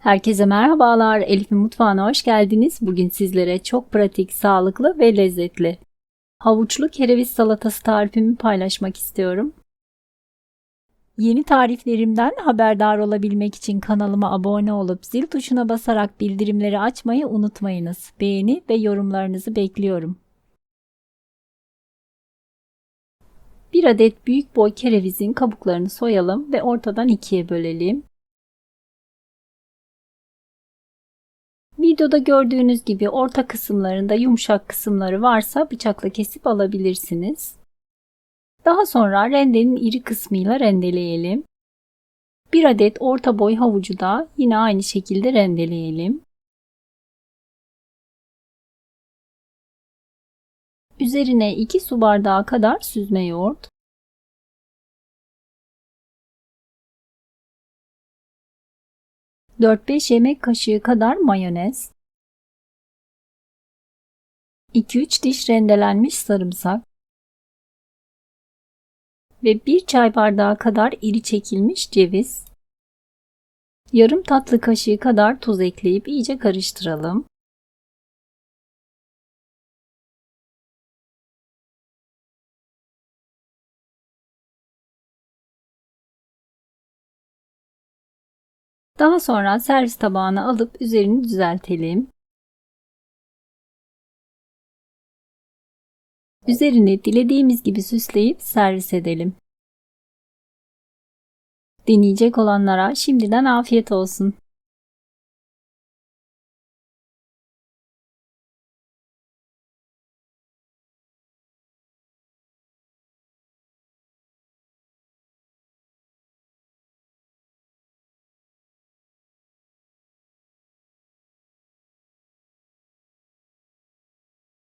Herkese merhabalar. Elif'in mutfağına hoş geldiniz. Bugün sizlere çok pratik, sağlıklı ve lezzetli havuçlu kereviz salatası tarifimi paylaşmak istiyorum. Yeni tariflerimden haberdar olabilmek için kanalıma abone olup zil tuşuna basarak bildirimleri açmayı unutmayınız. Beğeni ve yorumlarınızı bekliyorum. Bir adet büyük boy kerevizin kabuklarını soyalım ve ortadan ikiye bölelim. Videoda gördüğünüz gibi orta kısımlarında yumuşak kısımları varsa bıçakla kesip alabilirsiniz. Daha sonra rendenin iri kısmıyla rendeleyelim. Bir adet orta boy havucu da yine aynı şekilde rendeleyelim. Üzerine 2 su bardağı kadar süzme yoğurt, 4-5 yemek kaşığı kadar mayonez, 2-3 diş rendelenmiş sarımsak. Ve 1 çay bardağı kadar iri çekilmiş ceviz, yarım tatlı kaşığı kadar tuz ekleyip iyice karıştıralım. Daha sonra servis tabağına alıp üzerini düzeltelim. Üzerini dilediğimiz gibi süsleyip servis edelim. Deneyecek olanlara şimdiden afiyet olsun.